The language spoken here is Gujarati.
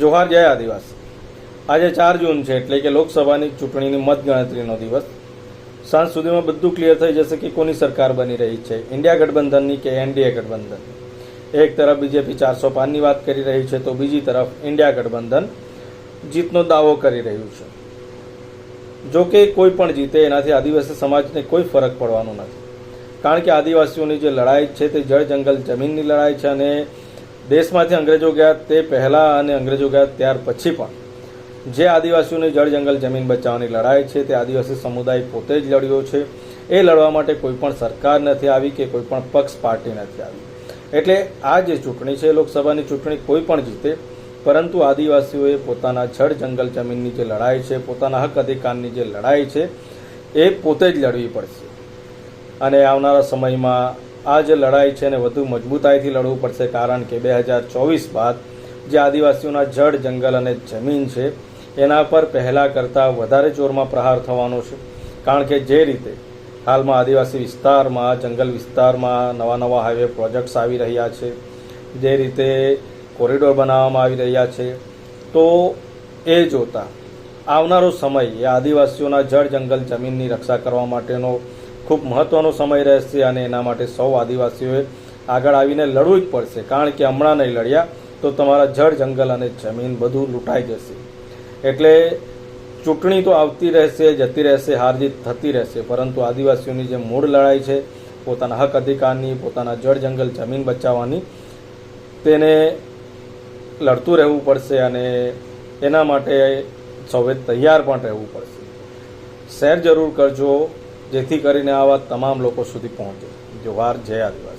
જોહાર જય આદિવાસી. આજે ચાર જૂન છે એટલે કે લોકસભાની ચૂંટણીની મતગણતરીનો દિવસ. સાંજ સુધીમાં બધું ક્લિયર થઈ જશે કે કોની સરકાર બની રહી છે. ઇન્ડિયા ગઠબંધનની કે એનડીએ ગઠબંધનની એક તરફ બીજેપી ચારસો પાંચની વાત કરી રહી છે તો બીજી તરફ ઇન્ડિયા ગઠબંધન જીતનો દાવો કરી રહ્યું છે. જો કે કોઈ પણ જીતે એનાથી આદિવાસી સમાજને કોઈ ફરક પડવાનો નથી. કારણ કે આદિવાસીઓની જે લડાઈ છે તે જળ જંગલ જમીનની લડાઈ છે અને દેશમાંથી અંગ્રેજો ગયા તે પહેલાં અને અંગ્રેજો ગયા ત્યાર પછી પણ. જે આદિવાસીઓની જળ જંગલ જમીન બચાવવાની લડાઈ છે, તે આદિવાસી સમુદાય પોતે જ લડ્યો છે. એ લડવા માટે કોઈ પણ સરકાર નથી આવી કે કોઈ પણ પક્ષ પાર્ટી નથી આવી. એટલે આ જે ચૂંટણી છે, લોકસભાની ચૂંટણી કોઈ પણ જીતે, પરંતુ આદિવાસીઓએ પોતાના જળ જંગલ જમીનની જે લડાઈ છે, પોતાના હક અધિકારની જે લડાઈ છે, એ પોતે જ લડવી પડશે. અને આવનારા સમયમાં આ જે લડાઈ છે એને વધુ મજબૂતાઈથી લડવું પડશે કારણ કે બે હજાર ચોવીસ બાદ જે આદિવાસીઓના જળ, જંગલ અને જમીન છે, એના પર પહેલાં કરતાં વધારે જોરમાં પ્રહાર થવાનો છે. કારણ કે જે રીતે હાલમાં આદિવાસી વિસ્તારમાં, જંગલ વિસ્તારમાં નવા નવા હાઈવે પ્રોજેક્ટ્સ આવી રહ્યા છે, જે રીતે કોરિડોર બનાવવામાં આવી રહ્યા છે, તો એ જોતાં આવનારો સમય એ આદિવાસીઓના જળ, જંગલ, જમીનની રક્ષા કરવા માટેનો ખૂબ મહત્ત્વનો સમય રહેશે અને એના માટે સૌ આદિવાસીઓએ આગળ આવીને લડવું જ પડશે. કારણ કે હમણાં નહીં લડ્યા તો તમારા જળ, જંગલ અને જમીન બધું લૂંટાઈ જશે. એટલે ચૂંટણી તો આવતી રહેશે, જતી રહેશે, હાર જીત થતી રહેશે, પરંતુ આદિવાસીઓની જે મૂળ લડાઈ છે, પોતાના હક અધિકારની, પોતાના જળ, જંગલ, જમીન બચાવવાની, તેને લડતું રહેવું પડશે અને એના માટે સૌએ તૈયાર પણ રહેવું પડશે. શેર જરૂર કરજો. જેથી કરીને આવા તમામ લોકો સુધી પહોંચે. જોહાર જય આદિવાસી.